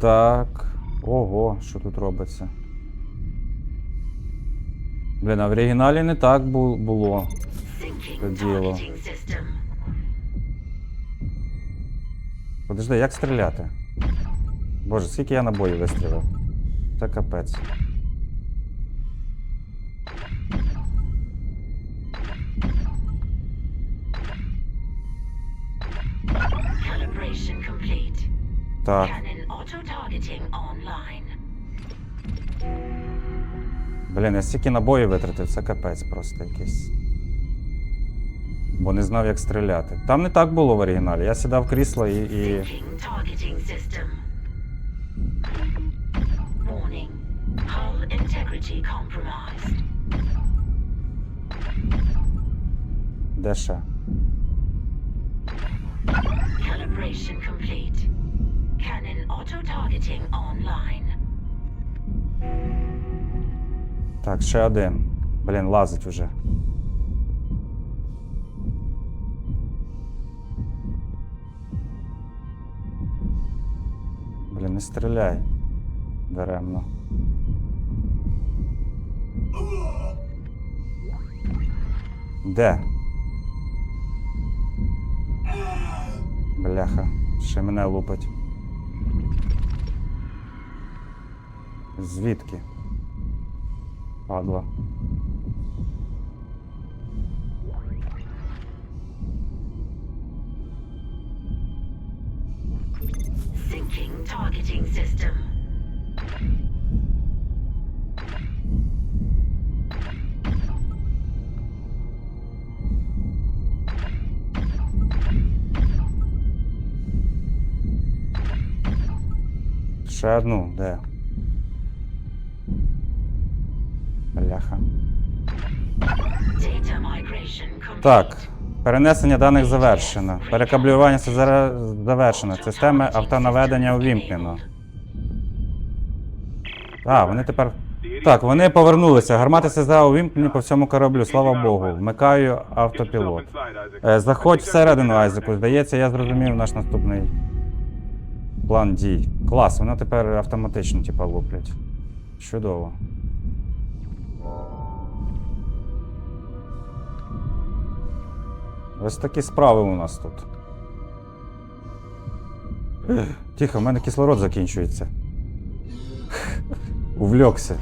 Так. Ого, що тут робиться? Блін, а в оригіналі не так бу- було. Targeting system. Подожди, як стріляти? Боже, скільки я набоїв вистрілив? Це капець. Calibration complete. Так. Cannon auto-targeting online. Блін, я стільки набоїв витратив, це капець просто якийсь. Бо не знав, як стріляти. Там не так було в оригіналі. Я сідав в крісло і. і... Де ще? Calibration complete. Cannon auto-targeting online. Так, ще один. Блін, лазить уже. Блін, не стріляй. Даремно. Де? Бляха, ще мене лупить. Звідки? Падла. Syncing targeting system. Ще одну, де? Бляха. Так, перенесення даних завершено. Перекаблювання завершено. Системи автонаведення увімкнено. А, вони тепер. Так, вони повернулися. Гармати СЗА увімкнені по всьому кораблю, слава Богу. Вмикаю автопілот. Е, Заходь всередину, Айзеку. Здається, я зрозумів наш наступний план дій. Клас, воно тепер автоматично, типа, луплять. Чудово. Ось такі справи у нас тут. Тихо, в мене кислород закінчується. Увлекся.